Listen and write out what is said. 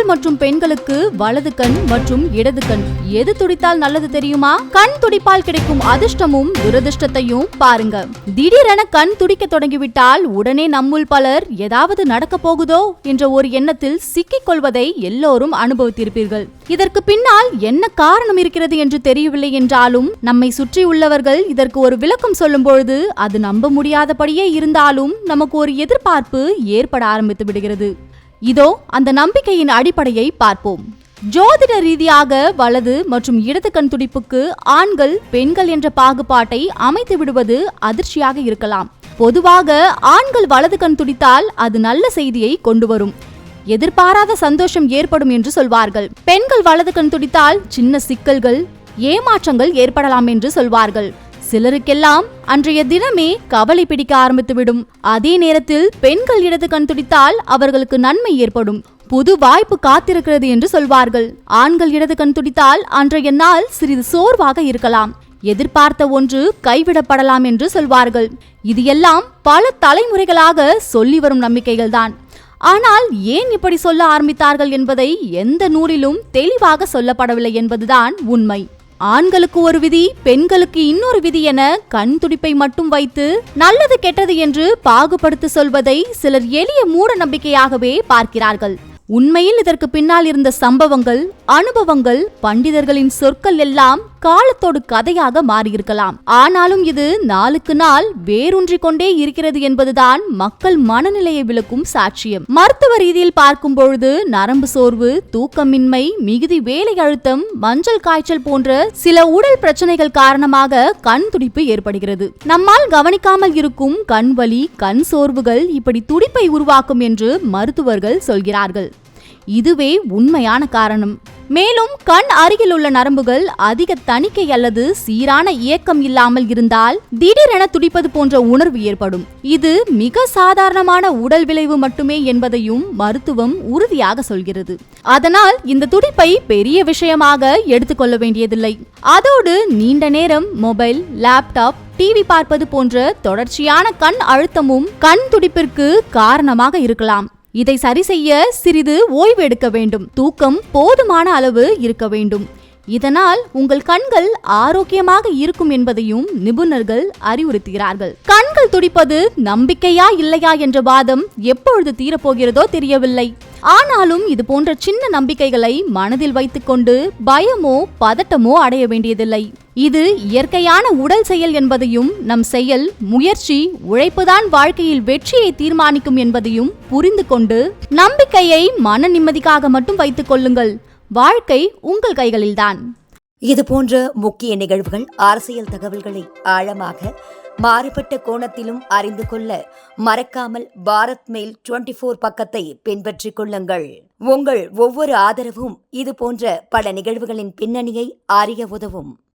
ஆண்கள் மற்றும் பெண்களுக்கு வலது கண் மற்றும் இடது கண். எது துடித்தால் நல்லது தெரியுமா? கண் துடிப்பால் கிடைக்கும் அதிர்ஷ்டமும் துரதிர்ஷ்டத்தையும் பாருங்க. திடீரென கண் துடிக்க தொடங்கிவிட்டால் உடனே நம்முள் பலர் ஏதாவது நடக்க போகுதோ என்ற ஒரு எண்ணத்தில் சிக்கிக் கொள்வதை எல்லோரும் அனுபவித்திருப்பீர்கள். இதற்கு பின்னால் என்ன காரணம் இருக்கிறது என்று தெரியவில்லை என்றாலும் நம்மை சுற்றி உள்ளவர்கள் இதற்கு ஒரு விளக்கம் சொல்லும் பொழுது அது நம்ப முடியாதபடியே இருந்தாலும் நமக்கு ஒரு எதிர்பார்ப்பு ஏற்பட ஆரம்பித்து விடுகிறது. இதோ அந்த நம்பிக்கையின் அடிப்படையை பார்ப்போம். ஜோதிட ரீதியாக வலது மற்றும் இடது கண் துடிப்புக்கு ஆண்கள் பெண்கள் என்ற பாகுபாட்டை அமைத்து விடுவது அதிர்ச்சியாக இருக்கலாம். பொதுவாக ஆண்கள் வலது கண் துடித்தால் அது நல்ல செய்தியை கொண்டு வரும். எதிர்பாராத சந்தோஷம் ஏற்படும் என்று சொல்வார்கள். பெண்கள் வலது கண் துடித்தால் சின்ன சிக்கல்கள் ஏமாற்றங்கள் ஏற்படலாம் என்று சொல்வார்கள். சிலருக்கெல்லாம் அன்றைய தினமே கவலை பிடிக்க ஆரம்பித்துவிடும். அதே நேரத்தில் பெண்கள் இடது கண் துடித்தால் அவர்களுக்கு நன்மை ஏற்படும். புது வாய்ப்பு காத்திருக்கிறது என்று சொல்வார்கள். ஆண்கள் இடது கண் துடித்தால் அன்றைய நாள் சிறிது சோர்வாக இருக்கலாம். எதிர்பார்த்த ஒன்று கைவிடப்படலாம் என்று சொல்வார்கள். இது எல்லாம் பல தலைமுறைகளாக சொல்லி வரும் நம்பிக்கைகள்தான். ஆனால் ஏன் இப்படி சொல்ல ஆரம்பித்தார்கள் என்பதை எந்த நூலிலும் தெளிவாக சொல்லப்படவில்லை என்பதுதான் உண்மை. ஆண்களுக்கு ஒரு விதி பெண்களுக்கு இன்னொரு விதி என கண் துடிப்பை மட்டும் வைத்து நல்லது கெட்டது என்று பாகுபடுத்து சொல்வதை சிலர் எளிய மூட நம்பிக்கையாகவே பார்க்கிறார்கள். உண்மையில் இதற்கு பின்னால் இருந்த சம்பவங்கள் அனுபவங்கள் பண்டிதர்களின் சொற்கள் எல்லாம் காலத்தோடு கதையாக மாறியிருக்கலாம். ஆனாலும் இது நாளுக்கு நாள் வேரூன்றிக் கொண்டே இருக்கிறது என்பதுதான் மக்கள் மனநிலையை விளக்கும் சாட்சியம். மருத்துவ ரீதியில் பார்க்கும் பொழுது நரம்பு சோர்வு தூக்கமின்மை மிகுதி வேலை அழுத்தம் மஞ்சள் காய்ச்சல் போன்ற சில உடல் பிரச்சனைகள் காரணமாக கண் துடிப்பு ஏற்படுகிறது. நம்மால் கவனிக்காமல் இருக்கும் கண் வலி கண் சோர்வுகள் இப்படி துடிப்பை உருவாக்கும் என்று மருத்துவர்கள் சொல்கிறார்கள். இதுவே உண்மையான காரணம். மேலும் கண் அருகில் உள்ள நரம்புகள் அதிக தணிக்கை அல்லது சீரான இயக்கம் இல்லாமல் இருந்தால் திடீரென துடிப்பது போன்ற உணர்வு ஏற்படும். இது மிக சாதாரணமான உடல் விளைவு மட்டுமே என்பதையும் மருத்துவம் உறுதியாக சொல்கிறது. அதனால் இந்த துடிப்பை பெரிய விஷயமாக எடுத்துக்கொள்ள வேண்டியதில்லை. அதோடு நீண்ட நேரம் மொபைல் லேப்டாப் டிவி பார்ப்பது போன்ற தொடர்ச்சியான கண் அழுத்தமும் கண் துடிப்பிற்கு காரணமாக இருக்கலாம். இதை சரி செய்ய சிறிது ஓய்வு எடுக்க வேண்டும். தூக்கம் போதுமான அளவு இருக்க வேண்டும். இதனால் உங்கள் கண்கள் ஆரோக்கியமாக இருக்கும் என்பதையும் நிபுணர்கள் அறிவுறுத்துகிறார்கள். கண்கள் துடிப்பது நம்பிக்கையா இல்லையா என்ற வாதம் எப்பொழுது தீரப்போகிறதோ தெரியவில்லை. ஆனாலும் இது போன்ற சின்ன நம்பிக்கைகளை மனதில் வைத்துக்கொண்டு பயமோ பதட்டமோ அடைய வேண்டியதில்லை. இது இயற்கையான உடல் செயல் என்பதையும் நம் செயல் முயற்சி உழைப்புதான் வாழ்க்கையில் வெற்றியை தீர்மானிக்கும் என்பதையும் புரிந்து கொண்டு நம்பிக்கையை மன நிம்மதிக்காக மட்டும் வைத்துக் கொள்ளுங்கள். வாழ்க்கை உங்கள் கைகளில்தான். இது போன்ற முக்கிய நிகழ்வுகள் அரசியல் தகவல்களை ஆழமாக மாறுபட்ட கோணத்திலும் அறிந்து கொள்ள மறக்காமல் பாரத் மெயில் டுவெண்டி ஃபோர் பக்கத்தை பின்பற்றிக் கொள்ளுங்கள். உங்கள் ஒவ்வொரு ஆதரவும் இது போன்ற பல நிகழ்வுகளின் பின்னணியை அறிய உதவும்.